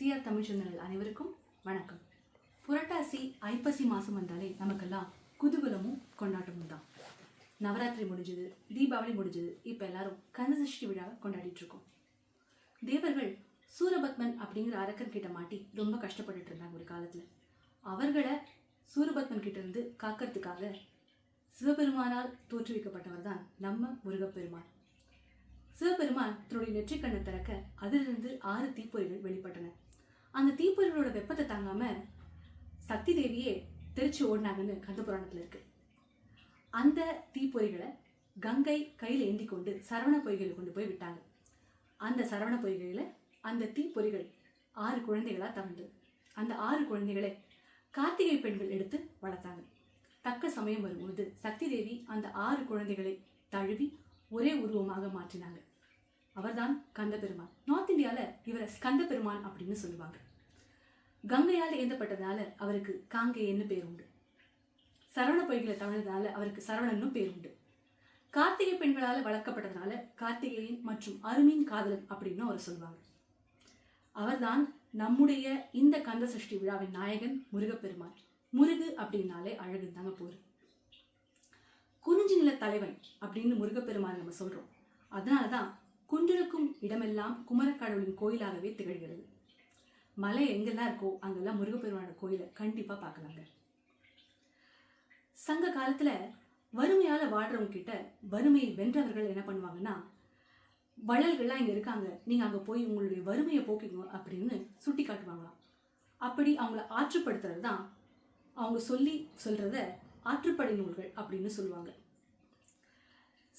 CR Tamil அனைவருக்கும் வணக்கம். புரட்டாசி ஐப்பசி மாதம் வந்தாலே நமக்கெல்லாம் குதூகலமும் கொண்டாட்டமும் தான். நவராத்திரி முடிஞ்சது தீபாவளி முடிஞ்சது இப்போ எல்லாரும் கந்தசஷ்டி விழா கொண்டாடிட்டு இருக்கோம். தேவர்கள் சூரபத்மன் அப்படிங்கிற அரக்கன் கிட்ட மாட்டி ரொம்ப கஷ்டப்பட்டுட்டு இருந்தாங்க ஒரு காலத்தில். அவர்களை சூரபத்மன் கிட்ட இருந்து காக்கிறதுக்காக சிவபெருமானால் தோற்றுவிக்கப்பட்டவர் தான் நம்ம முருகப்பெருமான். சிவபெருமான் தன்னுடைய நெற்றிக்கண்ணை திறக்க அதிலிருந்து ஆறு தீப்பொறிகள் வெளிப்பட்டன. அந்த தீப்பொறிகளோட வெப்பத்தை தாங்காம சக்தி தேவியே தெரிச்சு ஓடினாங்கன்னு கந்த புராணத்தில் இருக்கு. அந்த தீப்பொறிகளை கங்கை கையில் ஏந்தி கொண்டு சரவண பொய்களை கொண்டு போய் விட்டாங்க. அந்த சரவண பொய்கையில் அந்த தீப்பொறிகள் ஆறு குழந்தைகளாக தவழ்ந்தது அந்த ஆறு குழந்தைகளை கார்த்திகை பெண்கள் எடுத்து வளர்த்தாங்க. தக்க சமயம் வரும்போது சக்தி தேவி அந்த ஆறு குழந்தைகளை தழுவி ஒரே உருவமாக மாற்றினாங்க. அவர்தான் கந்த பெருமான் நார்த் இந்தியாவில் இவரை ஸ்கந்த பெருமான் அப்படின்னு சொல்லுவாங்க. கங்கையால் ஏந்தப்பட்டதால அவருக்கு காங்கேயன்னு பேர் உண்டு. சரவண பொய்களை தவழ்ந்ததால அவருக்கு சரவணன்னும் பேர் உண்டு. கார்த்திகை பெண்களால் வளர்க்கப்பட்டதுனால கார்த்திகேயன் மற்றும் அருமின் காதலன் அப்படின்னு அவர் சொல்லுவாங்க. அவர்தான் நம்முடைய இந்த கந்த சஷ்டி விழாவின் நாயகன் முருகப்பெருமான். முருகு அப்படின்னாலே அழகு தாங்க போர் குறிஞ்சி நில தலைவன் அப்படின்னு முருகப்பெருமான் நம்ம சொல்கிறோம் அதனால தான் குன்றிருக்கும் இடமெல்லாம் குமரக்கடவுளின் கோயிலாகவே திகழ்கிறது. மலை எங்கெல்லாம் இருக்கோ அங்கெல்லாம் முருகப்பெருமான கோயிலை கண்டிப்பாக பார்க்கலாங்க. சங்க காலத்தில் வறுமையால் வாடுறவங்க கிட்ட வறுமையை வென்றவர்கள் என்ன பண்ணுவாங்கன்னா வள்ளல்கள்லாம் இங்கே இருக்காங்க நீங்கள் அங்கே போய் உங்களுடைய வறுமையை போக்கிங்க அப்படின்னு சுட்டி காட்டுவாங்களாம். அப்படி அவங்கள ஆற்றுப்படுத்துறது தான் அவங்க சொல்லி சொல்கிறத ஆற்றுப்படை நூல்கள் அப்படின்னு சொல்லுவாங்க.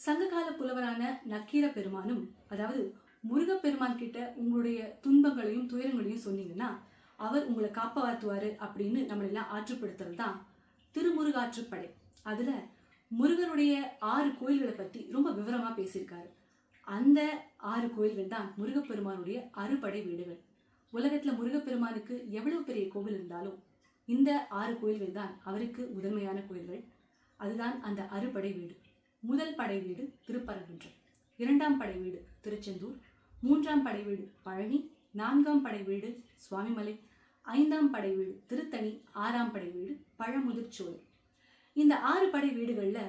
சங்ககால புலவரான நக்கீர பெருமானும் அதாவது முருகப்பெருமான் கிட்ட உங்களுடைய துன்பங்களையும் துயரங்களையும் சொன்னீங்கன்னா அவர் உங்களை காப்பாற்றுவார் அப்படின்னு நம்மளெல்லாம் ஆற்றுப்படுத்துறது தான் திருமுருகாற்றுப்படை. அதில் முருகனுடைய ஆறு கோயில்களை பற்றி ரொம்ப விவரமாக பேசியிருக்காரு. அந்த ஆறு கோயில்கள் தான் முருகப்பெருமானுடைய அறுபடை வீடுகள். உலகத்தில் முருகப்பெருமானுக்கு எவ்வளவு பெரிய கோவில் இருந்தாலும் இந்த ஆறு கோயில்கள் தான் அவருக்கு முதன்மையான கோயில்கள். அதுதான் அந்த அறுபடை வீடு. முதல் படை வீடு திருப்பரங்குன்றம். இரண்டாம் படை வீடு திருச்செந்தூர். மூன்றாம் படை வீடு பழனி. நான்காம் படை வீடு சுவாமிமலை. ஐந்தாம் படை வீடு திருத்தணி. ஆறாம் படை வீடு பழமுதிர்ச்சோலை. இந்த ஆறு படை வீடுகளில்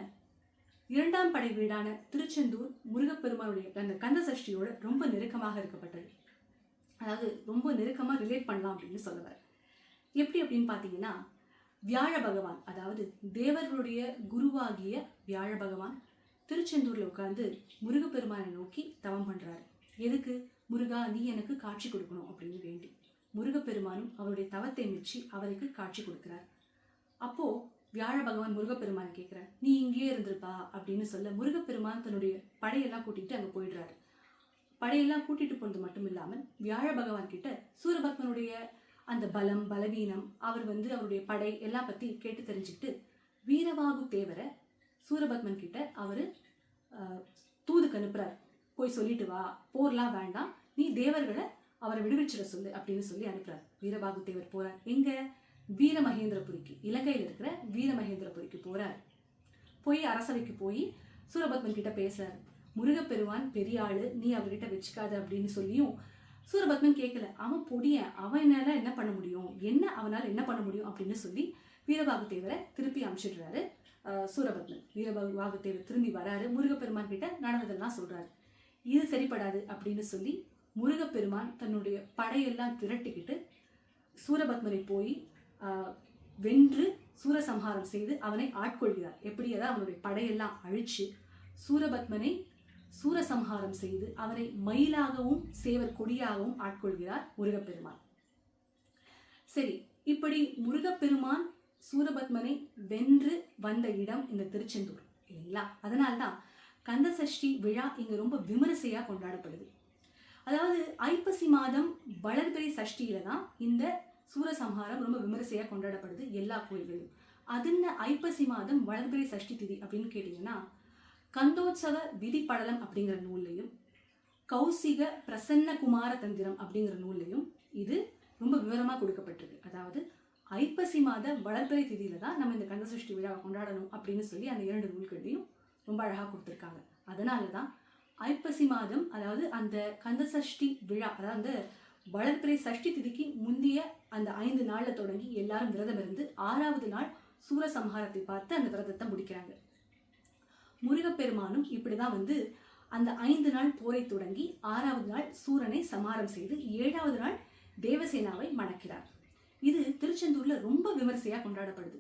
இரண்டாம் படை வீடான திருச்செந்தூர் முருகப்பெருமானுடைய அந்த கந்த சஷ்டியோட ரொம்ப நெருக்கமாக இருக்கப்பட்டது. அதாவது ரொம்ப நெருக்கமாக ரிலேட் பண்ணலாம் அப்படின்னு சொல்லுவார். எப்படி அப்படின்னு பார்த்தீங்கன்னா வியாழ பகவான் அதாவது தேவர்களுடைய குருவாகிய வியாழ பகவான் திருச்செந்தூரில் உட்கார்ந்து முருகப்பெருமானை நோக்கி தவம் பண்ணுறாரு எதுக்கு? முருகா நீ எனக்கு காட்சி கொடுக்கணும் அப்படின்னு வேண்டி. முருகப்பெருமானும் அவருடைய தவத்தை மெச்சி அவருக்கு காட்சி கொடுக்கிறார். அப்போது வியாழ பகவான் முருகப்பெருமானை கேட்குறார் நீ இங்கேயே இருந்திருப்பா அப்படின்னு சொல்ல முருகப்பெருமான் தன்னுடைய படையெல்லாம் கூட்டிகிட்டு அங்கே போயிடுறாரு. படையெல்லாம் கூட்டிகிட்டு போனது மட்டும் இல்லாமல் வியாழ பகவான் கிட்ட சூரபத்மனுடைய அந்த பலம் பலவீனம் அவர் வந்து அவருடைய படை எல்லாம் பத்தி கேட்டு தெரிஞ்சுக்கிட்டு வீரவாகு தேவரை சூரபத்மன் கிட்ட அவர் தூதுக்கு அனுப்புறார். போய் சொல்லிட்டு வா போர்லாம் வேண்டாம் நீ தேவர்களை அவரை விடுவிச்சிட சொல்லு அப்படின்னு சொல்லி அனுப்புறார். வீரபாகு தேவர் போறார். எங்க? வீரமகேந்திரபுரிக்கு. இலங்கையில் இருக்கிற வீரமகேந்திரபுரிக்கு போறார். போய் அரசவைக்கு போய் சூரபத்மன் கிட்ட பேசுறார். முருகப்பெருவான் பெரிய ஆளு நீ அவர்கிட்ட வச்சுக்காத அப்படின்னு சொல்லியும் சூரபத்மன் கேட்கல அவன் பொடியன் அவனால என்ன பண்ண முடியும்? என்ன அவனால் என்ன பண்ண முடியும்? அப்படின்னு சொல்லி வீரபாகு தேவரை திருப்பி அனுப்பிச்சிடுறாரு சூரபத்மன். வீரபாகு தேவர் திரும்பி வராரு முருகப்பெருமான் கிட்ட நடந்ததெல்லாம் சொல்றாரு. இது சரிப்படாது அப்படின்னு சொல்லி முருகப்பெருமான் தன்னுடைய படையெல்லாம் திரட்டிக்கிட்டு சூரபத்மனை போய் வென்று சூரசம்ஹாரம் செய்து அவனை ஆட்கொள்கிறார். எப்படி அதாவது அவனுடைய படையெல்லாம் அழிச்சு சூரபத்மனை சூரசம்ஹாரம் செய்து அவரை மயிலாகவும் சேவர் கொடியாகவும் ஆட்கொள்கிறார் முருகப்பெருமான். சரி இப்படி முருகப்பெருமான் சூரபத்மனை வென்று வந்த இடம் இந்த திருச்செந்தூர் இல்லைங்களா? அதனால்தான் கந்த சஷ்டி விழா இங்க ரொம்ப விமரிசையா கொண்டாடப்படுது. அதாவது ஐப்பசி மாதம் வளர்பிறை சஷ்டியில தான் இந்த சூரசம்ஹாரம் ரொம்ப விமரிசையா கொண்டாடப்படுது எல்லா கோரிகளும் அது என்ன ஐப்பசி மாதம் வளர்பிறை சஷ்டி திதி அப்படின்னு கேட்டிங்கன்னா கந்தோத்சவ விதிப்படலம் அப்படிங்கிற நூல்லையும் கௌசிக பிரசன்ன குமார தந்திரம் அப்படிங்கிற நூல்லையும் இது ரொம்ப விவரமாக கொடுக்கப்பட்டிருக்கு. அதாவது ஐப்பசி மாத வளர்பிறை திதியில தான் நம்ம இந்த கந்த சஷ்டி விழாவை கொண்டாடணும் அப்படின்னு சொல்லி அந்த இரண்டு நூல்களையும் ரொம்ப அழகாக கொடுத்துருக்காங்க. அதனால தான் ஐப்பசி மாதம் அதாவது அந்த கந்த சஷ்டி விழா அதாவது அந்த வளர்பிறை சஷ்டி திதிக்கு முந்தைய அந்த ஐந்து நாளில் தொடங்கி எல்லாரும் விரதம் இருந்து ஆறாவது நாள் சூரசம்ஹாரத்தை பார்த்து அந்த விரதத்தை முடிக்கிறாங்க. முருகப்பெருமானும் இப்படிதான் வந்து அந்த ஐந்து நாள் போரை தொடங்கி ஆறாவது நாள் சூரனை சமாரம் செய்து ஏழாவது நாள் தேவசேனாவை மணக்கிறார். இது திருச்செந்தூர்ல ரொம்ப விமரிசையா கொண்டாடப்படுது.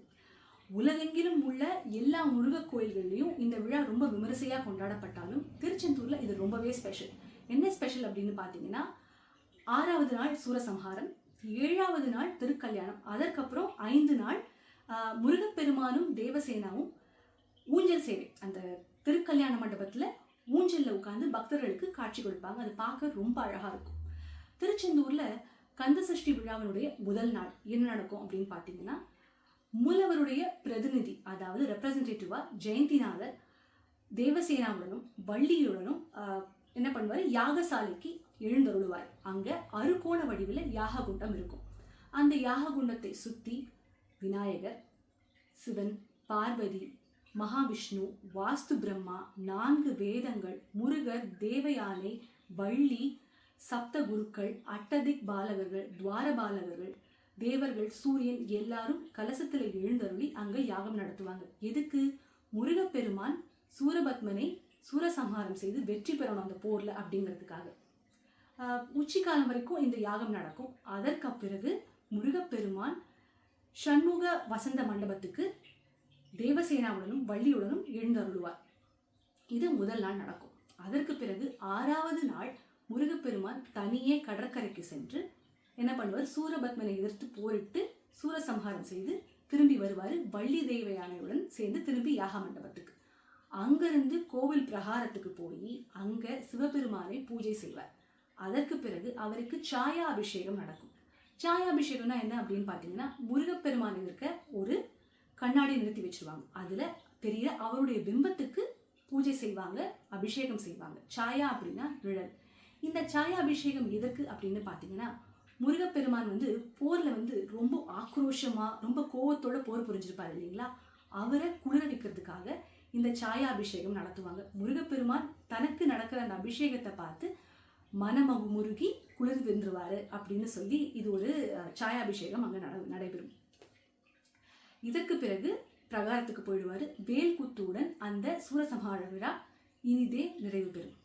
உலகெங்கிலும் உள்ள எல்லா முருகக் கோயில்கள்லையும் இந்த விழா ரொம்ப விமரிசையா கொண்டாடப்பட்டாலும் திருச்செந்தூர்ல இது ரொம்பவே ஸ்பெஷல் என்ன ஸ்பெஷல் அப்படின்னு பார்த்தீங்கன்னா ஆறாவது நாள் சூரசம்ஹாரம் ஏழாவது நாள் திருக்கல்யாணம் அதற்கப்புறம் ஐந்து நாள் முருகப்பெருமானும் தேவசேனாவும் ஊஞ்சல் சேவை அந்த திருக்கல்யாண மண்டபத்தில் ஊஞ்சலில் உட்காந்து பக்தர்களுக்கு காட்சி கொடுப்பாங்க. அது பார்க்க ரொம்ப அழகாக இருக்கும். திருச்செந்தூரில் கந்தசஷ்டி விழாவினுடைய முதல் நாள் என்ன நடக்கும் அப்படின்னு பார்த்தீங்கன்னா மூலவருடைய பிரதிநிதி அதாவது ரெப்ரசன்டேட்டிவாக ஜெயந்திநாதர் தேவசேனாவுடனும் வள்ளியுடனும் என்ன பண்ணுவார்? யாகசாலைக்கு எழுந்தருளுவார். அங்கே அறுகோண வடிவில் யாககுண்டம் இருக்கும். அந்த யாககுண்டத்தை சுற்றி விநாயகர் சிவன் பார்வதி மகாவிஷ்ணு வாஸ்து பிரம்மா நான்கு வேதங்கள் முருகர் தேவயானை வள்ளி சப்த குருக்கள் அட்டதிக் பாலகர்கள் துவாரபாலகர்கள் தேவர்கள் சூரியன் எல்லாரும் கலசத்தில் எழுந்தருளி அங்க யாகம் நடத்துவாங்க. எதுக்கு? முருகப்பெருமான் சூரபத்மனை சூரசம்ஹாரம் செய்து வெற்றி பெறணும் அந்த போரில் அப்படிங்கிறதுக்காக. உச்சிக்காலம் வரைக்கும் இந்த யாகம் நடக்கும். அதற்கு பிறகு முருகப்பெருமான் ஷண்முக வசந்த மண்டபத்துக்கு தேவசேனாவுடனும் வள்ளியுடனும் எழுந்தருளுவார். இது முதல் நாள் நடக்கும். அதற்கு பிறகு ஆறாவது நாள் முருகப்பெருமான் தனியே கடற்கரைக்கு சென்று என்ன பண்ணுவார்? சூரபத்மனை எதிர்த்து போரிட்டு சூரசம்ஹாரம் செய்து திரும்பி வருவார். வள்ளி தெய்வ யானையுடன் சேர்ந்து திரும்பி யாக மண்டபத்துக்கு. அங்கிருந்து கோவில் பிரகாரத்துக்கு போய் அங்கே சிவபெருமானை பூஜை செய்வார். அதற்கு பிறகு அவருக்கு சாயா அபிஷேகம் நடக்கும். சாயா அபிஷேகம்னா என்ன அப்படின்னு பார்த்தீங்கன்னா முருகப்பெருமான் இருக்க ஒரு கண்ணாடி நிறுத்தி வச்சிருவாங்க. அதில் தெரியற அவருடைய பிம்பத்துக்கு பூஜை செய்வாங்க அபிஷேகம் செய்வாங்க. சாயா அப்படின்னா நிழல் இந்த சாயா அபிஷேகம் எதற்கு அப்படின்னு பார்த்தீங்கன்னா முருகப்பெருமான் வந்து போரில் வந்து ரொம்ப ஆக்ரோஷமாக ரொம்ப கோவத்தோட போர் புரிஞ்சிருப்பார் இல்லைங்களா? அவரை குளிர வைக்கிறதுக்காக இந்த சாயா அபிஷேகம் நடத்துவாங்க. முருகப்பெருமான் தனக்கு நடக்கிற அந்த அபிஷேகத்தை பார்த்து மனமகு முருகி குளிர் வென்றுவார் அப்படின்னு சொல்லி இது ஒரு சாயா சாயாபிஷேகம் அங்கே நட நடைபெறும். இதற்கு பிறகு பிரகாரத்துக்கு போயிடுவார். வேல்குத்துவுடன் அந்த சூரசம்ஹார விழா இனிதே நிறைவு பெறும்.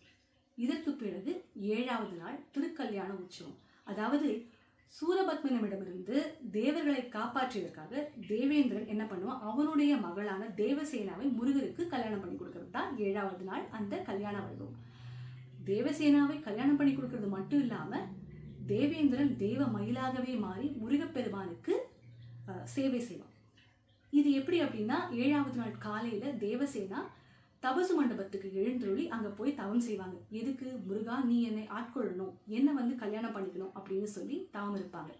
இதற்கு பிறகு ஏழாவது நாள் திருக்கல்யாண உற்சவம். அதாவது சூரபத்மனிடமிருந்து தேவர்களை காப்பாற்றியதற்காக தேவேந்திரன் என்ன பண்ணுவான்? அவனுடைய மகளான தேவசேனாவை முருகருக்கு கல்யாணம் பண்ணி கொடுக்கறது தான் ஏழாவது நாள் அந்த கல்யாண வைபவம். தேவசேனாவை கல்யாணம் பண்ணி கொடுக்கறது மட்டும் இல்லாமல் தேவேந்திரன் தேவ மயிலாகவே மாறி முருகப்பெருமானுக்கு சேவை செய்வான். இது எப்படி அப்படின்னா ஏழாவது நாள் காலையில் தேவசேனா தபசு மண்டபத்துக்கு எழுந்தருளி அங்கே போய் தவம் செய்வாங்க. எதுக்கு? முருகா நீ என்னை ஆட்கொள்ளணும். என்ன வந்து கல்யாணம் பண்ணிக்கணும் அப்படின்னு சொல்லி தவம் இருப்பாங்க.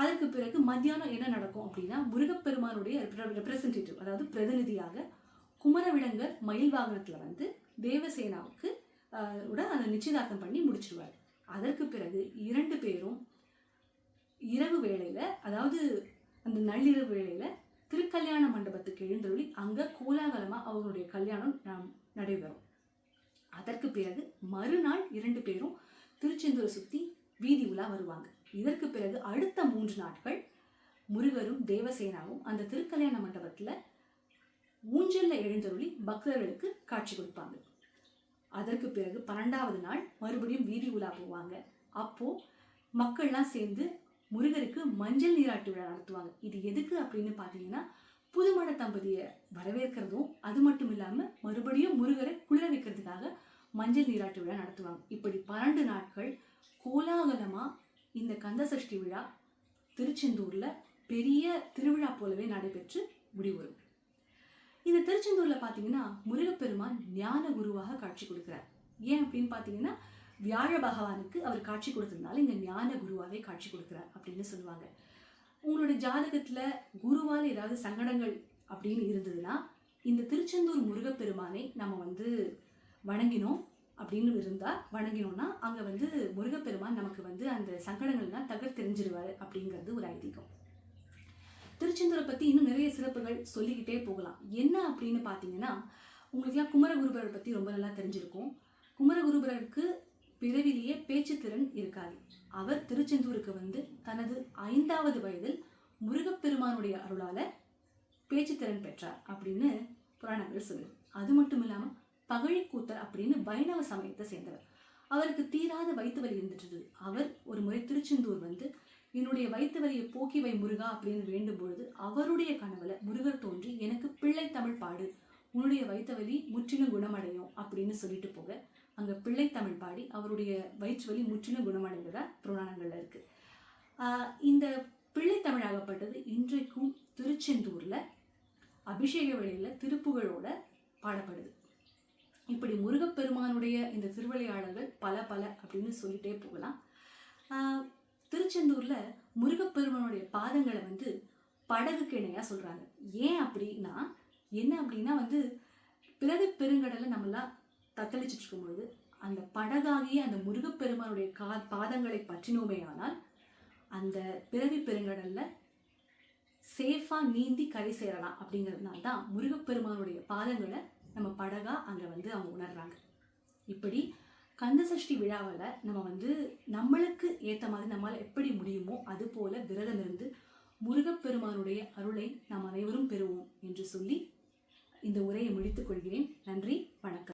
அதற்கு பிறகு மத்தியானம் என்ன நடக்கும் அப்படின்னா முருகப்பெருமானுடைய ரெப்ரசன்டேட்டிவ் அதாவது பிரதிநிதியாக குமரவிடங்கர் மயில் வாகனத்தில் வந்து தேவசேனாவுக்கு உடன் அதை நிச்சயதார்த்தம் பண்ணி முடிச்சிருவார். அதற்கு பிறகு இரண்டு பேரும் இரவு வேளையில் அதாவது அந்த நள்ளிரவு வேளையில் திருக்கல்யாண மண்டபத்துக்கு எழுந்தருளி அங்கே கோலாகலமாக அவங்களுடைய கல்யாணம் ந- நடைபெறும். அதற்கு பிறகு மறுநாள் இரண்டு பேரும் திருச்செந்தூரை சுற்றி வீதி உலா வருவாங்க. இதற்கு பிறகு அடுத்த மூன்று நாட்கள் முருகரும் தேவசேனாவும் அந்த திருக்கல்யாண மண்டபத்தில் ஊஞ்சல்ல எழுந்தருளி பக்தர்களுக்கு காட்சி கொடுப்பாங்க. அதற்கு பிறகு பன்னெண்டாவது நாள் மறுபடியும் வீதி உலா போவாங்க. அப்போது மக்கள்லாம் சேர்ந்து முருகருக்கு மஞ்சள் நீராட்டு விழா நடத்துவாங்க. இது எதுக்கு அப்படின்னு பார்த்தீங்கன்னா புதுமண தம்பதியை வரவேற்கிறதும் அது மட்டும் இல்லாமல் மறுபடியும் முருகரை குளிர வைக்கிறதுக்காக மஞ்சள் நீராட்டு விழா நடத்துவாங்க. இப்படி பன்னெண்டு நாட்கள் கோலாகலமா இந்த கந்தசஷ்டி விழா திருச்செந்தூர்ல பெரிய திருவிழா போலவே நடைபெற்று முடிவரும் இந்த திருச்செந்தூர்ல பார்த்தீங்கன்னா முருகப்பெருமான் ஞான குருவாக காட்சி கொடுக்கிறார். ஏன் அப்படின்னு பார்த்தீங்கன்னா வியாழ பகவானுக்கு அவர் காட்சி கொடுத்ததுனால இங்கே ஞான குருவாவே காட்சி கொடுக்குறார் அப்படின்னு சொல்லுவாங்க. உங்களுடைய ஜாதகத்தில் குருவால் ஏதாவது சங்கடங்கள் அப்படின்னு இருந்ததுன்னா இந்த திருச்செந்தூர் முருகப்பெருமானை நம்ம வந்து வணங்கினோம் அப்படின்னு இருந்தால் வணங்கினோம்னா அங்கே வந்து முருகப்பெருமான் நமக்கு வந்து அந்த சங்கடங்கள்லாம் தகர் தெரிஞ்சிருவார் அப்படிங்கிறது ஒரு ஐதீகம். திருச்செந்தூரை பற்றி இன்னும் நிறைய சிறப்புகள் சொல்லிக்கிட்டே போகலாம். என்ன அப்படின்னு பார்த்தீங்கன்னா உங்களுக்குலாம் குமரகுருபரர் பற்றி ரொம்ப நல்லா தெரிஞ்சிருக்கும். குமரகுருபரருக்கு பிறவிலேயே பேச்சுத்திறன் இருக்காது. அவர் திருச்செந்தூருக்கு வந்து தனது ஐந்தாவது வயதில் முருகப்பெருமானுடைய அருளால பேச்சுத்திறன் பெற்றார் அப்படின்னு புராணங்கள் சொல்லுது. அது மட்டும் இல்லாமல் பகழிக்கூத்தர் அப்படின்னு வைணவ சமயத்தை சேர்ந்தவர். அவருக்கு தீராத வயிற்று வலி இருந்துட்டு அவர் ஒரு முறை திருச்செந்தூர் வந்து என்னுடைய வயிற்று வலியை போக்கி வை முருகா அப்படின்னு வேண்டும் பொழுது அவருடைய கனவுல முருகர் தோன்றி எனக்கு பிள்ளை தமிழ் பாடு. உன்னுடைய வயிற்று வலி முற்றிலும் குணமடையும் அப்படின்னு சொல்லிட்டு போக அங்கே பிள்ளை தமிழ் பாடி அவருடைய வயிற்று வலி முற்றிலும் குணமடைந்ததா புராணங்களில் இருக்குது இந்த பிள்ளை தமிழாகப்பட்டது இன்றைக்கும் திருச்செந்தூரில் அபிஷேக வழியில் திருப்புகழோட பாடப்படுது. இப்படி முருகப்பெருமானுடைய இந்த திருவிளையாடல்கள் பல பல அப்படின்னு சொல்லிட்டே போகலாம். திருச்செந்தூரில் முருகப்பெருமானுடைய பாதங்களை வந்து படகுக்கு இணையா சொல்கிறாங்க ஏன் அப்படின்னா என்ன அப்படின்னா வந்து பிறகு பெருங்கடலை நம்மளாம் தத்தளிச்சிட்டு இருக்கும்பொழுது அந்த படகாகிய அந்த முருகப்பெருமானுடைய கா பாதங்களை பற்றினோமே ஆனால் அந்த பிறவி பெருங்கடலில் சேஃபாக நீந்தி கரை சேரலாம் அப்படிங்கிறதுனால தான் முருகப்பெருமானுடைய பாதங்களை நம்ம படகா அங்கே வந்து அவங்க உணர்றாங்க. இப்படி கந்தசஷ்டி விழாவில் நம்ம வந்து நம்மளுக்கு ஏற்ற மாதிரி நம்மால் எப்படி முடியுமோ அது போல் விரதம் இருந்து முருகப்பெருமானுடைய அருளை நாம் அனைவரும் பெறுவோம் என்று சொல்லி இந்த உரையை முடித்துக் கொள்கிறேன். நன்றி வணக்கம்.